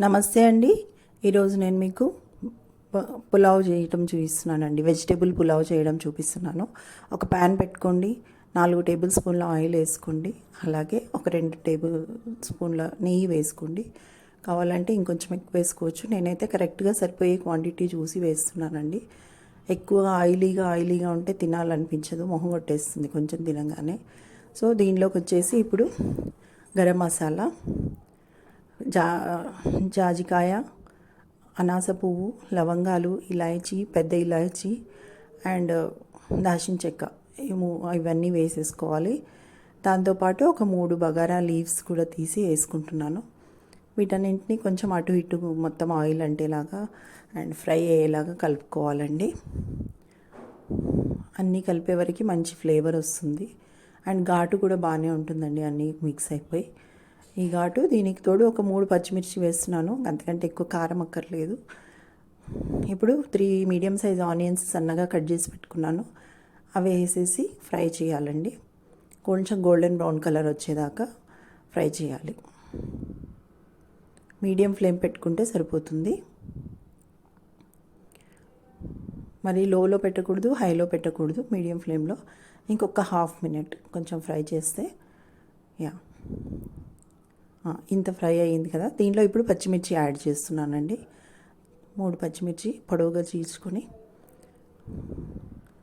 నమస్తే అండి. ఈరోజు నేను మీకు పులావ్ చేయడం చూపిస్తున్నానండి. వెజిటేబుల్ పులావ్ చేయడం చూపిస్తున్నాను. ఒక ప్యాన్ పెట్టుకోండి. నాలుగు టేబుల్ స్పూన్ల ఆయిల్ వేసుకోండి. అలాగే ఒక రెండు టేబుల్ స్పూన్ల నెయ్యి వేసుకోండి. కావాలంటే ఇంకొంచెం ఎక్కువ వేసుకోవచ్చు. నేనైతే కరెక్ట్గా సరిపోయే క్వాంటిటీ చూసి వేస్తున్నానండి. ఎక్కువ ఆయిలీగా ఆయిలీగా ఉంటే తినాలనిపించదు. మొహం కొట్టేస్తుంది కొంచెం తినగానే. సో దీనిలోకి వచ్చేసి ఇప్పుడు గరం మసాలా జా జాజికాయ అనాస పువ్వు లవంగాలు ఇలాయచి పెద్ద ఇలాయచి అండ్ దాల్చిన చెక్క. ఇవన్నీ వేసేసుకోవాలి. దాంతోపాటు ఒక మూడు బగారా లీవ్స్ కూడా తీసి వేసుకుంటున్నాను. వీటన్నింటిని కొంచెం అటు ఇటు మొత్తం ఆయిల్ అంటేలాగా అండ్ ఫ్రై అయ్యేలాగా కలుపుకోవాలండి. అన్నీ కలిపే వరకు మంచి ఫ్లేవర్ వస్తుంది. అండ్ ఘాటు కూడా బాగానే ఉంటుందండి అన్నీ మిక్స్ అయిపోయి. ఈ ఘాటు దీనికి తోడు ఒక మూడు పచ్చిమిర్చి వేస్తున్నాను. అంతకంటే ఎక్కువ కారం అక్కర్లేదు. ఇప్పుడు త్రీ మీడియం సైజ్ ఆనియన్స్ సన్నగా కట్ చేసి పెట్టుకున్నాను. అవి వేసేసి ఫ్రై చేయాలండి. కొంచెం గోల్డెన్ బ్రౌన్ కలర్ వచ్చేదాకా ఫ్రై చేయాలి. మీడియం ఫ్లేమ్ పెట్టుకుంటే సరిపోతుంది. మరి లోలో పెట్టకూడదు హైలో పెట్టకూడదు మీడియం ఫ్లేమ్లో. ఇంకొక హాఫ్ మినిట్ కొంచెం ఫ్రై చేస్తే యా. ఇంత ఫ్రై అయ్యింది కదా. దీంట్లో ఇప్పుడు పచ్చిమిర్చి యాడ్ చేస్తున్నానండి. మూడు పచ్చిమిర్చి పొడవుగా చీల్చుకొని.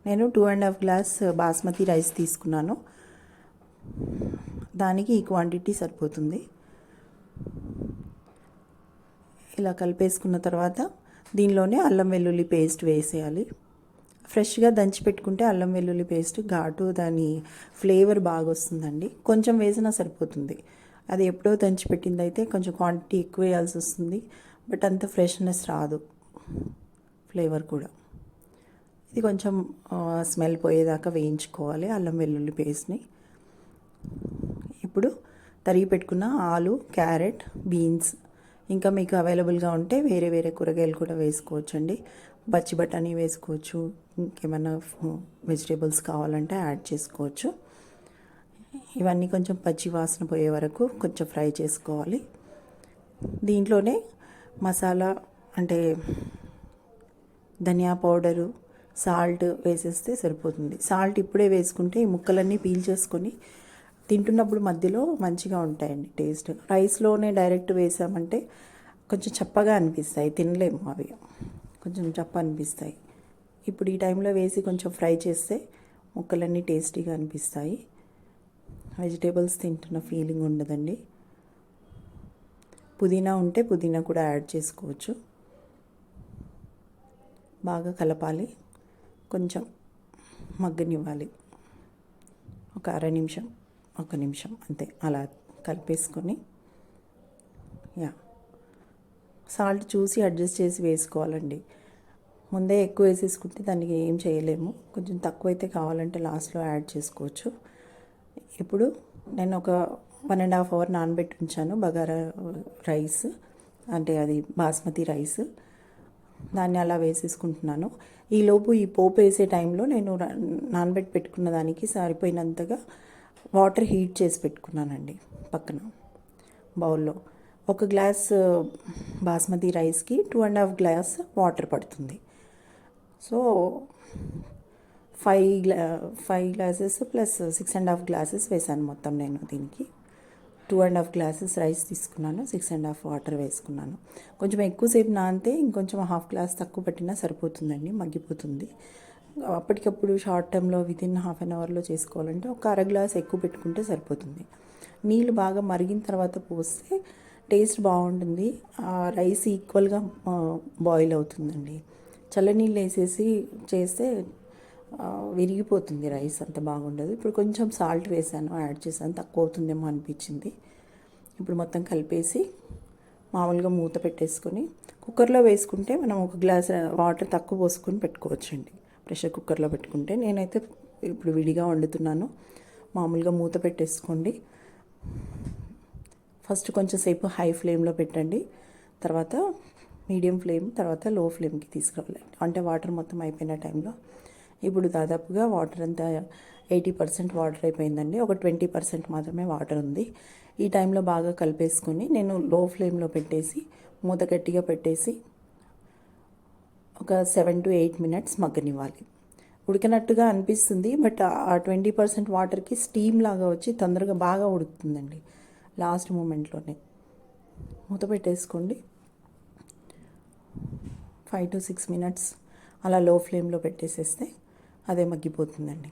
నేను two and half glass basmati rice తీసుకున్నాను. దానికి ఈ క్వాంటిటీ సరిపోతుంది. ఇలా కలిపేసుకున్న తర్వాత దీనిలోనే అల్లం వెల్లుల్లి పేస్ట్ వేసేయాలి. ఫ్రెష్గా దంచి పెట్టుకుంటే అల్లం వెల్లుల్లి పేస్ట్ ఘాటు దాని ఫ్లేవర్ బాగా వస్తుందండి కొంచెం వేసినా సరిపోతుంది. అది ఎప్పుడో దంచిపెట్టింది అయితే కొంచెం క్వాంటిటీ ఎక్కువ వేయాల్సి వస్తుంది. బట్ అంత ఫ్రెష్నెస్ రాదు. ఫ్లేవర్ కూడా. ఇది కొంచెం స్మెల్ పోయేదాకా వేయించుకోవాలి అల్లం వెల్లుల్లి పేస్ట్ని ఇప్పుడు తరిగి పెట్టుకున్న ఆలు క్యారెట్ బీన్స్ ఇంకా మీకు అవైలబుల్గా ఉంటే వేరే వేరే కూరగాయలు కూడా వేసుకోవచ్చండి. పచ్చి బఠానీ వేసుకోవచ్చు. ఇంకేమైనా వెజిటేబుల్స్ కావాలంటే యాడ్ చేసుకోవచ్చు. ఇవన్నీ కొంచెం పచ్చి వాసన పోయే వరకు కొంచెం ఫ్రై చేసుకోవాలి. దీంట్లోనే మసాలా అంటే ధనియా పౌడరు సాల్ట్ వేసేస్తే సరిపోతుంది. సాల్ట్ ఇప్పుడే వేసుకుంటే ఈ ముక్కలన్నీ పీల్ చేసుకొని తింటున్నప్పుడు మధ్యలో మంచిగా ఉంటాయండి టేస్ట్. రైస్లోనే డైరెక్ట్ వేసామంటే కొంచెం చప్పగా అనిపిస్తాయి తినలేము అవి. కొంచెం చప్ప అనిపిస్తాయి. ఇప్పుడు ఈ టైంలో వేసి కొంచెం ఫ్రై చేస్తే ముక్కలన్నీ టేస్టీగా అనిపిస్తాయి. వెజిటేబుల్స్ తింటున్న ఫీలింగ్ ఉండదండి. పుదీనా ఉంటే పుదీనా కూడా యాడ్ చేసుకోవచ్చు. బాగా కలపాలి. కొంచెం మగ్గనివ్వాలి. ఒక అర నిమిషం ఒక నిమిషం అంతే. అలా కలిపేసుకొని యా. సాల్ట్ చూసి అడ్జస్ట్ చేసి వేసుకోవాలండి. ముందే ఎక్కువ వేసేసుకుంటే దానికి ఏం చేయలేము. కొంచెం తక్కువ అయితే కావాలంటే లాస్ట్లో యాడ్ చేసుకోవచ్చు. ఇప్పుడు నేను ఒక వన్ అండ్ హాఫ్ అవర్ నానబెట్టి ఉంచాను బగారా రైస్ అంటే అది బాస్మతి రైస్ దాన్ని అలా వేసేసుకుంటున్నాను. ఈలోపు ఈ పోపు వేసే టైంలో నేను నానబెట్టి పెట్టుకున్న దానికి సరిపోయినంతగా వాటర్ హీట్ చేసి పెట్టుకున్నానండి పక్కన బౌల్లో ఒక గ్లాస్ బాస్మతి రైస్కి two and half glass water పడుతుంది. So five గ్లా five glasses plus six and half glasses వేసాను మొత్తం నేను దీనికి. Two and half glasses rice తీసుకున్నాను సిక్స్ అండ్ హాఫ్ వాటర్ వేసుకున్నాను. కొంచెం ఎక్కువసేపు నానితే ఇంకొంచెం హాఫ్ గ్లాస్ తక్కువ పట్టినా సరిపోతుందండి మగ్గిపోతుంది. అప్పటికప్పుడు షార్ట్ టైంలో వితిన్ హాఫ్ అన్ అవర్లో చేసుకోవాలంటే ఒక అర గ్లాస్ ఎక్కువ పెట్టుకుంటే సరిపోతుంది. నీళ్ళు బాగా మరిగిన తర్వాత పోస్తే టేస్ట్ బాగుంటుంది. ఆ రైస్ ఈక్వల్గా బాయిల్ అవుతుందండి. చల్లనీళ్ళు వేసేసి చేస్తే విరిగిపోతుంది రైస్ అంత బాగుండదు. ఇప్పుడు కొంచెం సాల్ట్ వేసాను యాడ్ చేశాను. తక్కువ అవుతుందేమో అనిపించింది. ఇప్పుడు మొత్తం కలిపేసి మామూలుగా మూత పెట్టేసుకొని కుక్కర్లో వేసుకుంటే మనం ఒక గ్లాస్ వాటర్ తక్కువ పోసుకొని పెట్టుకోవచ్చండి. ప్రెషర్ కుక్కర్లో పెట్టుకుంటే నేనైతే ఇప్పుడు విడిగా వండుతున్నాను. మామూలుగా మూత పెట్టేసుకోండి. ఫస్ట్ కొంచెం సేపు హై ఫ్లేమ్లో పెట్టండి. తర్వాత మీడియం ఫ్లేమ్ తర్వాత లో ఫ్లేమ్కి తీసుకురావాలి అంటే వాటర్ మొత్తం అయిపోయిన టైంలో ఇప్పుడు దాదాపుగా వాటర్ అంతా ఎయిటీ పర్సెంట్ వాటర్ అయిపోయిందండి. ఒక ట్వంటీ పర్సెంట్ మాత్రమే వాటర్ ఉంది. ఈ టైంలో బాగా కలిపేసుకొని నేను లో ఫ్లేమ్లో పెట్టేసి మూత గట్టిగా పెట్టేసి ఒక సెవెన్ టు ఎయిట్ మినిట్స్ మగ్గనివ్వాలి. ఉడికినట్టుగా అనిపిస్తుంది బట్ ఆ ట్వంటీ పర్సెంట్ వాటర్కి స్టీమ్ లాగా వచ్చి తొందరగా బాగా ఉడుకుతుందండి లాస్ట్ మూమెంట్లోనే. మూత పెట్టేసుకోండి. ఫైవ్ టు సిక్స్ మినిట్స్ అలా లో ఫ్లేమ్లో పెట్టేసేస్తే అదే మగ్గిపోతుందండి.